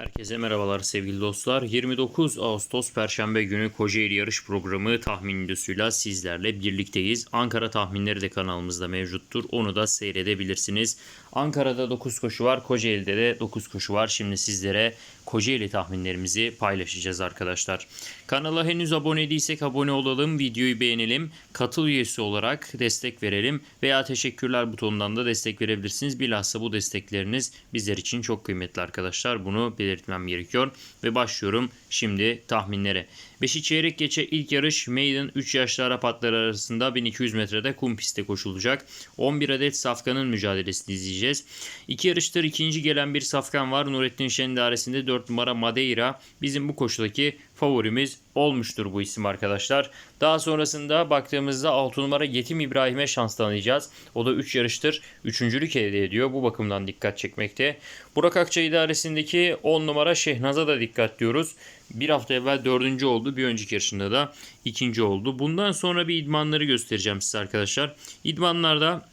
Herkese merhabalar sevgili dostlar. 29 Ağustos Perşembe günü Kocaeli yarış programı tahmin videosuyla sizlerle birlikteyiz. Ankara tahminleri de kanalımızda mevcuttur. Onu da seyredebilirsiniz. Ankara'da 9 koşu var. Kocaeli'de de 9 koşu var. Şimdi sizlere Kocaeli tahminlerimizi paylaşacağız arkadaşlar. Kanala henüz abone değilsek abone olalım. Videoyu beğenelim. Katıl üyesi olarak destek verelim. Veya teşekkürler butonundan da destek verebilirsiniz. Bilhassa bu destekleriniz bizler için çok kıymetli arkadaşlar. Bunu belirtmem gerekiyor. Ve başlıyorum şimdi tahminlere. 5'i çeyrek geçe ilk yarış Maiden 3 yaşlı Arap arasında 1200 metrede kum pistte koşulacak. 11 adet safkanın mücadelesini izleyeceğiz. İki yarıştır ikinci gelen bir safkan var. Nurettin Şen'in dairesinde 4 numara Madeira. Bizim bu koşudaki favorimiz olmuştur bu isim arkadaşlar. Daha sonrasında baktığımızda 6 numara Yetim İbrahim'e şans tanıyacağız. O da 3 yarıştır üçüncülük elde ediyor. Bu bakımdan dikkat çekmekte. Burak Akça idaresindeki 10 numara Şehnaz'a da dikkat diyoruz. Bir hafta evvel dördüncü oldu. Bir önceki yarışında da ikinci oldu. Bundan sonra bir idmanları göstereceğim size arkadaşlar. İdmanlarda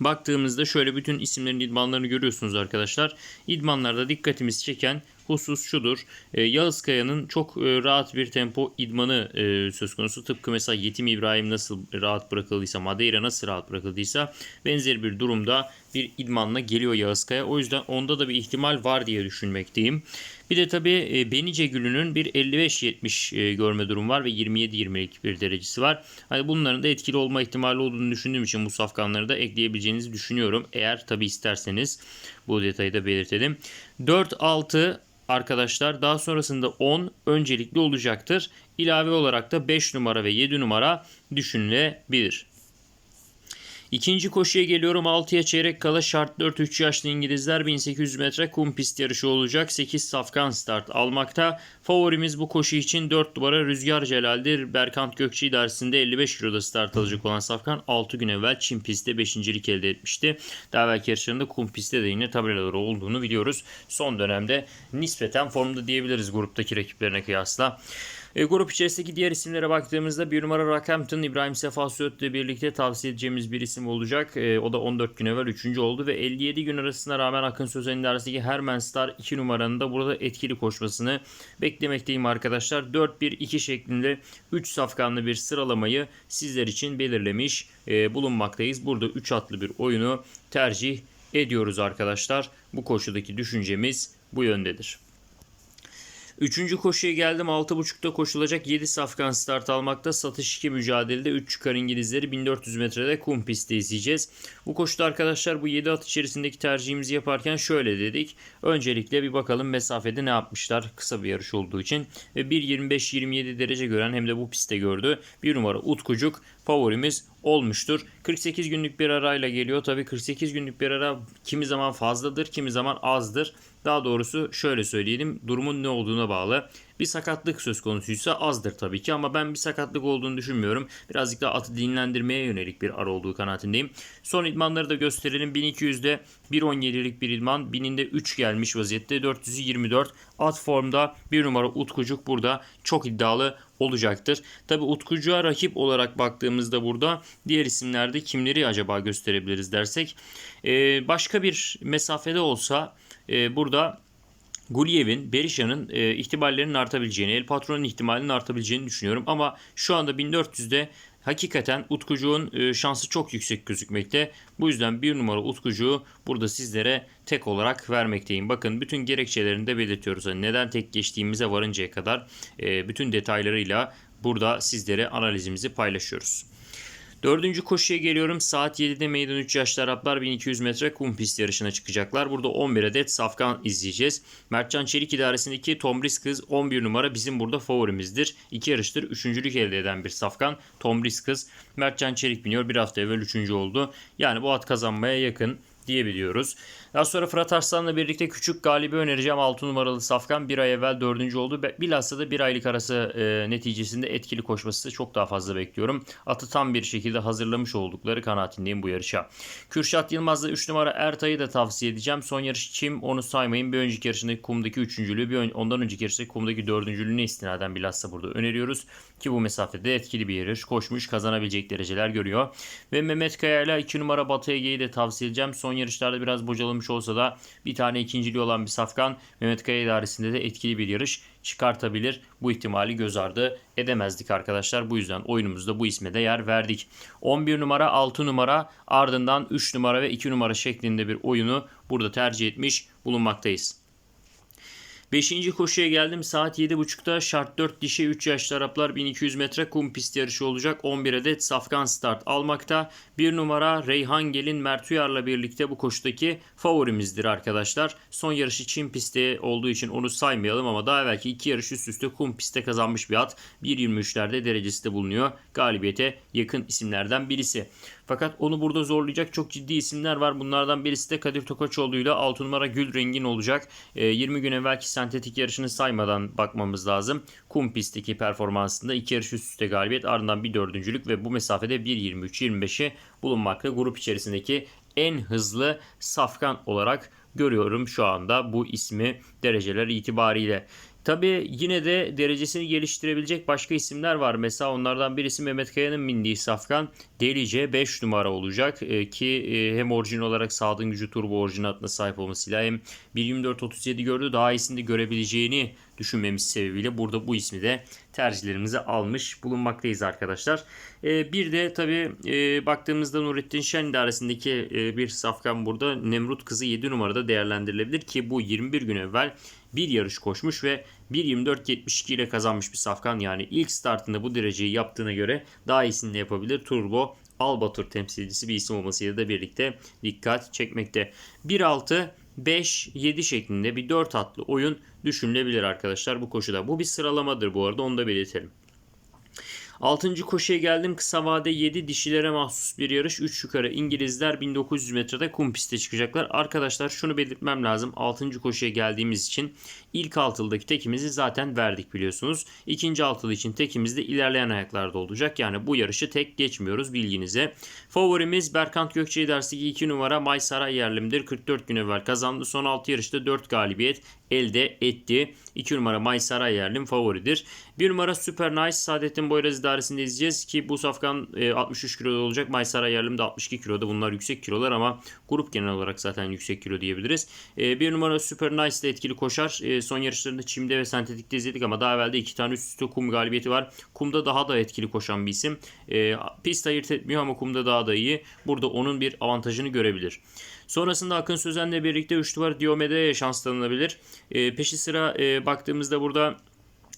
baktığımızda şöyle bütün isimlerin idmanlarını görüyorsunuz arkadaşlar. İdmanlarda dikkatimizi çeken husus şudur. E, Yağız Kaya'nın çok e, rahat bir tempo idmanı e, söz konusu. Tıpkı mesela Yetim İbrahim nasıl rahat bırakıldıysa, Madeira nasıl rahat bırakıldıysa benzer bir durumda bir idmanla geliyor Yağız Kaya. O yüzden onda da bir ihtimal var diye düşünmekteyim. Bir de tabii e, Benice Gülü'nün bir 55-70 e, görme durum var ve 27-22 bir derecesi var. Hani bunların da etkili olma ihtimali olduğunu düşündüğüm için bu safkanları da ekleyebileceğinizi düşünüyorum. Eğer tabii isterseniz bu detayı da belirtelim. 4-6 arkadaşlar daha sonrasında 10 öncelikli olacaktır. İlave olarak da 5 numara ve 7 numara düşünülebilir. İkinci koşuya geliyorum. 6'ya çeyrek kala şart 4 3 yaşlı İngilizler 1800 metre kum pist yarışı olacak. 8 safkan start almakta. Favorimiz bu koşu için 4 numara Rüzgar Celal'dir. Berkant Gökçe idaresinde 55 kiloda start alacak olan safkan 6 gün evvel Çin pistte 5. elde etmişti. Daha belki yarışlarında kum pistte de yine tabelaları olduğunu biliyoruz. Son dönemde nispeten formda diyebiliriz gruptaki rakiplerine kıyasla. E, grup içerisindeki diğer isimlere baktığımızda bir numara Rockhampton İbrahim Sefa ile birlikte tavsiye edeceğimiz bir isim olacak. E, o da 14 gün evvel 3. oldu ve 57 gün arasına rağmen Akın Sözen'in arasındaki Herman Star 2 numaranın da burada etkili koşmasını beklemekteyim arkadaşlar. 4-1-2 şeklinde 3 safkanlı bir sıralamayı sizler için belirlemiş e, bulunmaktayız. Burada 3 atlı bir oyunu tercih ediyoruz arkadaşlar. Bu koşudaki düşüncemiz bu yöndedir. Üçüncü koşuya geldim. 6.5'ta koşulacak 7 safkan start almakta. Satış 2 mücadelede 3 çıkar İngilizleri 1400 metrede kum pistte izleyeceğiz. Bu koşuda arkadaşlar bu 7 at içerisindeki tercihimizi yaparken şöyle dedik. Öncelikle bir bakalım mesafede ne yapmışlar kısa bir yarış olduğu için. Ve 1.25-27 derece gören hem de bu pistte gördü. Bir numara Utkucuk favorimiz olmuştur. 48 günlük bir arayla geliyor. Tabii 48 günlük bir ara kimi zaman fazladır, kimi zaman azdır. Daha doğrusu şöyle söyleyelim durumun ne olduğuna bağlı. Bir sakatlık söz konusuysa azdır tabii ki ama ben bir sakatlık olduğunu düşünmüyorum. Birazcık daha atı dinlendirmeye yönelik bir ara olduğu kanaatindeyim. Son idmanları da gösterelim. 1200'de 1.17'lik bir idman. 1000'inde 3 gelmiş vaziyette. 400'ü 24. At formda bir numara Utkucuk burada çok iddialı olacaktır. Tabi Utkucuğa rakip olarak baktığımızda burada diğer isimlerde kimleri acaba gösterebiliriz dersek. Ee, başka bir mesafede olsa e, burada Guliyev'in, Berisha'nın e, ihtimallerinin artabileceğini, El Patron'un ihtimalinin artabileceğini düşünüyorum. Ama şu anda 1400'de hakikaten Utkucuğun e, şansı çok yüksek gözükmekte. Bu yüzden bir numara Utkucuğu burada sizlere tek olarak vermekteyim. Bakın bütün gerekçelerini de belirtiyoruz. Yani neden tek geçtiğimize varıncaya kadar e, bütün detaylarıyla burada sizlere analizimizi paylaşıyoruz. Dördüncü koşuya geliyorum. Saat 7'de meydan 3 yaşlı Araplar 1200 metre kum pist yarışına çıkacaklar. Burada 11 adet safkan izleyeceğiz. Mertcan Çelik idaresindeki Tomris kız 11 numara bizim burada favorimizdir. İki yarıştır üçüncülük elde eden bir safkan. Tomris kız Mertcan Çelik biniyor. Bir hafta evvel üçüncü oldu. Yani bu at kazanmaya yakın diyebiliyoruz. Daha sonra Fırat Arslan'la birlikte küçük galibi önereceğim 6 numaralı Safkan bir ay evvel 4. oldu. Bilhassa da bir aylık arası e, neticesinde etkili koşması çok daha fazla bekliyorum. Atı tam bir şekilde hazırlamış oldukları kanaatindeyim bu yarışa. Kürşat Yılmaz'la 3 numara Ertay'ı da tavsiye edeceğim. Son yarış Çim onu saymayın. Bir önceki yarışındaki kumdaki üçüncülüğü, bir ön, ondan önceki yarıştaki kumdaki dördüncülüğüne istinaden bilhassa burada öneriyoruz. Ki bu mesafede etkili bir yarış. Koşmuş kazanabilecek dereceler görüyor. Ve Mehmet Kaya ile 2 numara Batı Ege'yi de tavsiye edeceğim. Son yarışlarda biraz bocalamış olsa da bir tane ikinciliği olan bir safkan Mehmet Kaya idaresinde de etkili bir yarış çıkartabilir. Bu ihtimali göz ardı edemezdik arkadaşlar. Bu yüzden oyunumuzda bu isme de yer verdik. 11 numara, 6 numara ardından 3 numara ve 2 numara şeklinde bir oyunu burada tercih etmiş bulunmaktayız. Beşinci koşuya geldim. Saat 7.30'da şart 4 dişe 3 yaşlı Araplar 1200 metre kum pist yarışı olacak. 11 adet safkan start almakta. Bir numara Reyhan Gelin Mert Uyar'la birlikte bu koşudaki favorimizdir arkadaşlar. Son yarışı Çin pistte olduğu için onu saymayalım ama daha evvelki iki yarış üst üste kum pistte kazanmış bir at. 1.23'lerde derecesi de bulunuyor. Galibiyete yakın isimlerden birisi. Fakat onu burada zorlayacak çok ciddi isimler var. Bunlardan birisi de Kadir Tokaçoğlu ile 6 numara Gül Rengin olacak. E, 20 gün evvelki sentetik yarışını saymadan bakmamız lazım. Kum pistteki performansında iki yarış üst üste galibiyet ardından bir dördüncülük ve bu mesafede 1.23-25'i bulunmakta. Grup içerisindeki en hızlı safkan olarak görüyorum şu anda bu ismi dereceler itibariyle. Tabi yine de derecesini geliştirebilecek başka isimler var. Mesela onlardan birisi Mehmet Kaya'nın bindiği safkan Delice 5 numara olacak ee, ki e, hem orijin olarak Sadın Gücü Turbo orijinatına sahip olmasıyla hem 1.24.37 gördü daha iyisini de görebileceğini düşünmemiz sebebiyle burada bu ismi de tercihlerimize almış bulunmaktayız arkadaşlar. Ee, bir de tabi e, baktığımızda Nurettin Şen idaresindeki e, bir safkan burada Nemrut Kızı 7 numarada değerlendirilebilir ki bu 21 gün evvel bir yarış koşmuş ve 1.24.72 ile kazanmış bir safkan. Yani ilk startında bu dereceyi yaptığına göre daha iyisini de yapabilir. Turbo Albatur temsilcisi bir isim olmasıyla da birlikte dikkat çekmekte. 1.6 5-7 şeklinde bir 4 atlı oyun düşünülebilir arkadaşlar bu koşuda. Bu bir sıralamadır bu arada onu da belirtelim. 6. koşuya geldim. Kısa vade 7 dişilere mahsus bir yarış. 3 yukarı İngilizler 1900 metrede kum piste çıkacaklar. Arkadaşlar şunu belirtmem lazım. 6. koşuya geldiğimiz için ilk altıldaki tekimizi zaten verdik biliyorsunuz. İkinci altılı için tekimiz de ilerleyen ayaklarda olacak. Yani bu yarışı tek geçmiyoruz bilginize. Favorimiz Berkant Gökçe dersiki 2 numara Maysara yerlimdir. 44 gün evvel kazandı. Son 6 yarışta 4 galibiyet elde etti. 2 numara Maysara yerlim favoridir. 1 numara Super Nice Saadettin Boyraz idaresinde izleyeceğiz ki bu safkan 63 e, kiloda olacak. Maysara yerlim de 62 kiloda. Bunlar yüksek kilolar ama grup genel olarak zaten yüksek kilo diyebiliriz. 1 e, numara Super Nice de etkili koşar. E, son yarışlarında çimde ve sentetikte izledik ama daha evvelde 2 tane üst üste kum galibiyeti var. Kumda daha da etkili koşan bir isim. Pist ayırt etmiyor ama kumda daha da iyi. Burada onun bir avantajını görebilir. Sonrasında Akın Sözen'le birlikte 3 duvar Diomede'ye şans tanınabilir. E, peşi sıra e, baktığımızda burada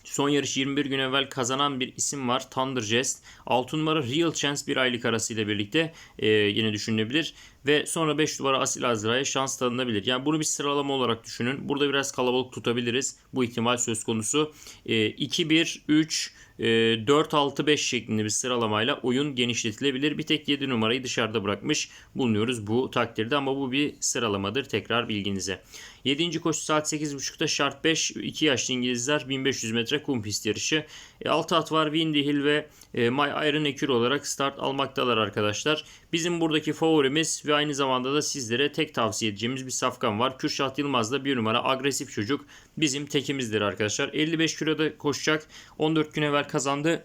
Son yarış 21 gün evvel kazanan bir isim var. Thunder Jest. 6 numara Real Chance bir aylık arasıyla birlikte e, yine düşünülebilir. Ve sonra 5 numara Asil Azra'ya şans tanınabilir. Yani bunu bir sıralama olarak düşünün. Burada biraz kalabalık tutabiliriz. Bu ihtimal söz konusu. E, 2-1-3 4-6-5 ee, şeklinde bir sıralamayla oyun genişletilebilir. Bir tek 7 numarayı dışarıda bırakmış bulunuyoruz bu takdirde ama bu bir sıralamadır tekrar bilginize. 7. koşu saat 8.30'da şart 5 2 yaşlı İngilizler 1500 metre kum pist yarışı. E, 6 at var Windy Hill ve e, My Iron Ekür olarak start almaktalar arkadaşlar. Bizim buradaki favorimiz ve aynı zamanda da sizlere tek tavsiye edeceğimiz bir safkan var. Kürşat Yılmaz da bir numara agresif çocuk bizim tekimizdir arkadaşlar. 55 kiloda koşacak. 14 gün evvel kazandı.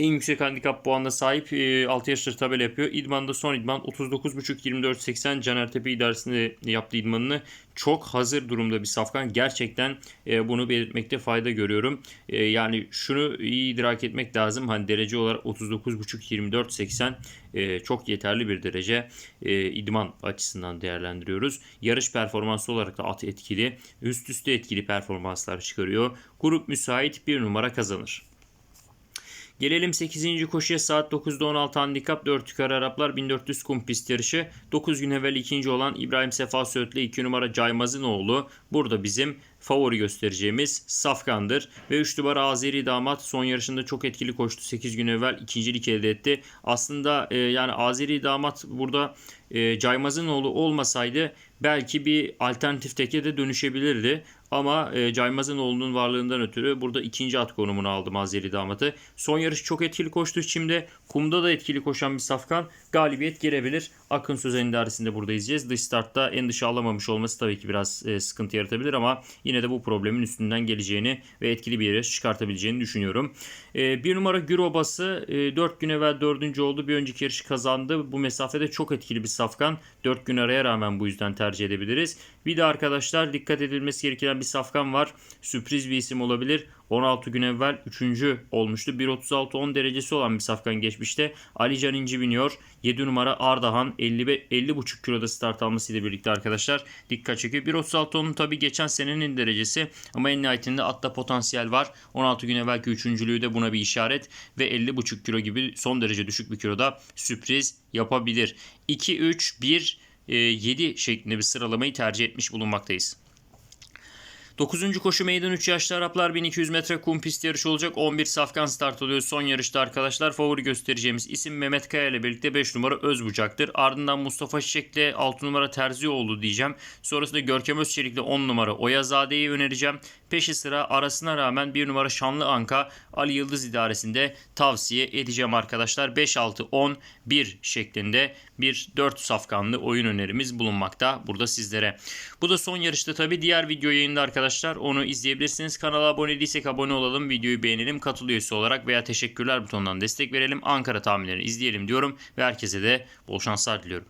En yüksek handikap puanına sahip 6 e, yaşları tabela yapıyor. İdman'da son idman 39.5-24.80 Caner Tepe idaresinde yaptığı idmanını çok hazır durumda bir safkan. Gerçekten e, bunu belirtmekte fayda görüyorum. E, yani şunu iyi idrak etmek lazım. Hani derece olarak 39.5-24.80 çok yeterli bir derece. idman açısından değerlendiriyoruz. Yarış performansı olarak da at etkili. Üst üste etkili performanslar çıkarıyor. Grup müsait bir numara kazanır. Gelelim 8. koşuya saat 9'da 16 handikap 4 yukarı Araplar 1400 kum pist yarışı. 9 gün evvel ikinci olan İbrahim Sefa Söğütlü 2 numara Caymaz'ın oğlu. Burada bizim favori göstereceğimiz Safkan'dır. Ve 3 numara Azeri damat son yarışında çok etkili koştu. 8 gün evvel ikincilik elde etti. Aslında e, yani Azeri damat burada e, Caymaz'ın oğlu olmasaydı belki bir alternatif teke de dönüşebilirdi. Ama e, Caymaz'ın oğlunun varlığından ötürü burada ikinci at konumunu aldım Azeri damatı. Son yarış çok etkili koştu şimdi. Kumda da etkili koşan bir safkan galibiyet gelebilir. Akın Sözen idaresinde burada izleyeceğiz. Dış startta en dışı alamamış olması tabii ki biraz e, sıkıntı yaratabilir ama yine de bu problemin üstünden geleceğini ve etkili bir yarış çıkartabileceğini düşünüyorum. E, bir numara Gürobası e, 4 gün evvel dördüncü oldu. Bir önceki yarışı kazandı. Bu mesafede çok etkili bir safkan. 4 gün araya rağmen bu yüzden tercih edebiliriz. Bir de arkadaşlar dikkat edilmesi gereken bir safkan var. Sürpriz bir isim olabilir. 16 gün evvel 3. olmuştu. 1.36-10 derecesi olan bir safkan geçmişte. Ali Can İnci biniyor. 7 numara Ardahan 50 50,5 kiloda start almasıyla birlikte arkadaşlar dikkat çekiyor. 1.36-10'un tabi geçen senenin derecesi ama en nihayetinde atta potansiyel var. 16 gün evvelki üçüncülüğü de buna bir işaret ve 50,5 kilo gibi son derece düşük bir kiloda sürpriz yapabilir. 2 3 1 7 şeklinde bir sıralamayı tercih etmiş bulunmaktayız. 9. koşu meydan 3 yaşlı Araplar 1200 metre kum pist yarışı olacak. 11 safkan start alıyor son yarışta arkadaşlar. Favori göstereceğimiz isim Mehmet Kaya ile birlikte 5 numara Özbucak'tır. Ardından Mustafa Çiçek'le 6 numara Terzioğlu diyeceğim. Sonrasında Görkem Özçelik'le 10 numara Oyazade'yi önereceğim. Peşi sıra arasına rağmen 1 numara Şanlı Anka Ali Yıldız idaresinde tavsiye edeceğim arkadaşlar. 5-6-10-1 şeklinde bir 4 safkanlı oyun önerimiz bulunmakta burada sizlere. Bu da son yarışta tabi diğer video yayında arkadaşlar. Onu izleyebilirsiniz. Kanala abone değilsek abone olalım. Videoyu beğenelim. Katıl üyesi olarak veya teşekkürler butonundan destek verelim. Ankara tahminlerini izleyelim diyorum ve herkese de bol şanslar diliyorum.